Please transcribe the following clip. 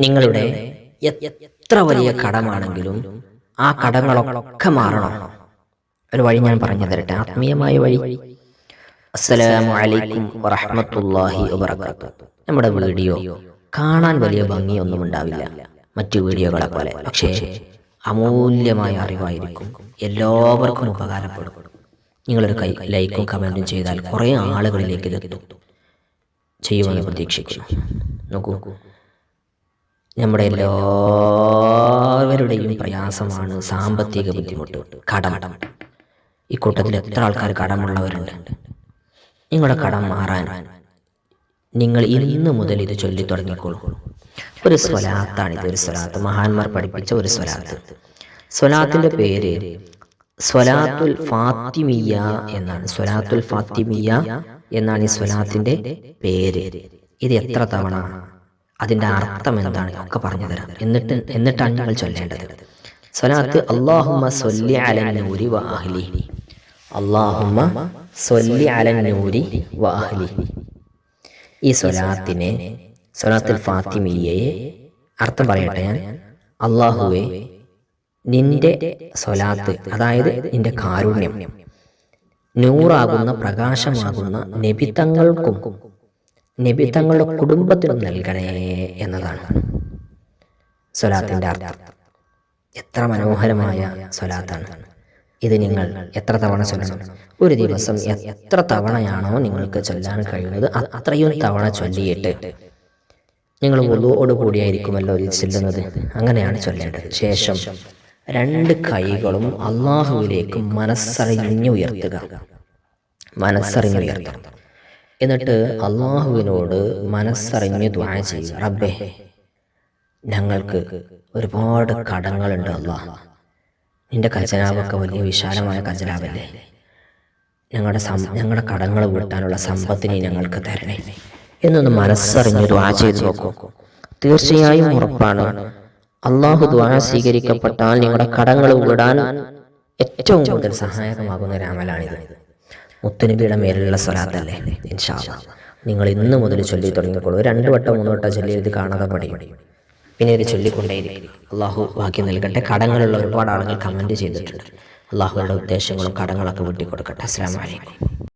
നിങ്ങളുടെ എത്ര വലിയ കടമാണെങ്കിലും ആ കടങ്ങളൊക്കെ മാറണം. ഒരു വഴി ഞാൻ പറഞ്ഞു തരട്ടെ. ആത്മീയമായ വഴി. അസ്സലാമു അലൈക്കും വറഹ്മത്തുള്ളാഹി വബറകാതുഹു. നമ്മുടെ വീഡിയോ കാണാൻ വലിയ ഭംഗിയൊന്നും ഉണ്ടാവില്ല. മറ്റു വീഡിയോകളെ പോലെ. പക്ഷേ അമൂല്യമായ അറിവായിരിക്കും. എല്ലാവർക്കും ഉപകാരപ്പെടും. നിങ്ങളൊരു കൈ ലൈക്കും കമന്റും ചെയ്താൽ കുറേ ആളുകളിലേക്ക് ഇതെത്തും ചെയ്യുമെന്ന് പ്രതീക്ഷിക്കുന്നു. നോക്കൂ. നമ്മുടെ എല്ലാവരുടെയും പ്രയാസമാണ് സാമ്പത്തിക ബുദ്ധിമുട്ട് കടം. ഈ കൂട്ടത്തിൽ എത്ര ആൾക്കാർ കടമുള്ളവരുണ്ട്? നിങ്ങളുടെ കടം മാറാൻ നിങ്ങൾ ഇന്ന് മുതൽ ഇത് ചൊല്ലി തുടങ്ങിക്കോളൂ. ഒരു സ്വലാത്താണ് ഇത് ഒരു സ്വലാത്ത്. മഹാന്മാർ പഠിപ്പിച്ച ഒരു സ്വലാത്ത്. സ്വലാത്തിന്റെ പേര് സ്വലാത്തുൽ ഫാത്തിമിയ എന്നാണ്. സ്വലാത്തുൽ ഫാത്തിമിയ എന്നാണ് ഈ സ്വലാത്തിന്റെ പേര്. ഇത് എത്ര തവണ അതിന്റെ അർത്ഥം എന്താണ്? ഒക്കെ പറഞ്ഞു തരാം. എന്നിട്ട് എന്നിട്ടാണ് ഞങ്ങൾ ചൊല്ലേണ്ടത്. സ്വലാത്ത് അള്ളാഹുമ്മ സൊല്ലി അലൻ നൂരി വ അഹ്ലി അള്ളാഹുമ്മ സൊല്ലി അലൻ നൂരി വ അഹ്ലി ഈ സ്വലാത്തിനെ സ്വലാത്തുൽ ഫാത്തിമിയയെ അർത്ഥം പറയട്ടെ ഞാൻ. അള്ളാഹുവെ നിന്റെ സ്വലാത്ത് അതായത് നിന്റെ കാരുണ്യം നൂറാകുന്ന പ്രകാശമാകുന്ന നബിതങ്ങൾക്കും നബിതങ്ങളുടെ കുടുംബത്തിനും നൽകണേ എന്നതാണ്. സ്വലാത്തിന്റെ അർത്ഥം. എത്ര മനോഹരമായ സ്വലാത്താണ്. ഇത് നിങ്ങൾ എത്ര തവണ ചൊല്ലണം? ഒരു ദിവസം എത്ര തവണയാണോ നിങ്ങൾക്ക് ചൊല്ലാൻ കഴിയുന്നത് അത്രയും തവണ ചൊല്ലിയിട്ട്. നിങ്ങൾ ഒന്നുകൂടി കൂടിയായിരിക്കുമല്ലോ ഇത് ചെല്ലുന്നത്. അങ്ങനെയാണ് ചൊല്ലേണ്ടത്. ശേഷം രണ്ട് കൈകളും അള്ളാഹുവിലേക്ക് മനസ്സറിഞ്ഞുയർത്തുക മനസ്സറിഞ്ഞുയർത്തുക എന്നിട്ട് അള്ളാഹുവിനോട് മനസ്സറിഞ്ഞ് ദ്വാ ചെയ്യുക റബ്ബേ ഞങ്ങൾക്ക് ഒരുപാട് കടങ്ങളുണ്ട് അള്ളാഹ് നിന്റെ ഖജനാവൊക്കെ വലിയ വിശാലമായ ഖജനാവല്ലേ? ഞങ്ങളുടെ ഞങ്ങളുടെ കടങ്ങൾ വീട്ടാനുള്ള സമ്പത്തിനെ ഞങ്ങൾക്ക് തരണേ. എന്നൊന്ന് മനസ്സറിഞ്ഞ് ദ്വാ ചെയ്ത് നോക്കൂ. തീർച്ചയായും ഉറപ്പാണ്. അള്ളാഹു ദ്വാ സ്വീകരിക്കപ്പെട്ടാൽ നിങ്ങളുടെ കടങ്ങൾ വിടാൻ ഏറ്റവും കൂടുതൽ സഹായകമാകുന്ന ഒരു അമലാണിത് മുത്തുനബിയുടെ മേലുള്ള സ്വലാത്തല്ലേ? ഇൻഷാ അല്ലാ. നിങ്ങൾ ഇന്ന് മുതൽ ചൊല്ലി തുടങ്ങിക്കോളൂ. രണ്ട് വട്ടം മൂന്ന് വട്ടം ചൊല്ലി ഇത് കാണാതെ പഠിക്കും. പിന്നെ ഇത് ചൊല്ലിക്കൊണ്ടേയിരിക്കും. അള്ളാഹു ബാക്കി നൽകട്ടെ. കടങ്ങളുള്ള ഒരുപാട് ആളുകൾ കമന്റ് ചെയ്തിട്ടുണ്ട്. അള്ളാഹുവിന്റെ ഉദ്ദേശങ്ങളും കടങ്ങളൊക്കെ വീട്ടിക്കൊടുക്കട്ടെ. അസ്സാം വലൈക്കും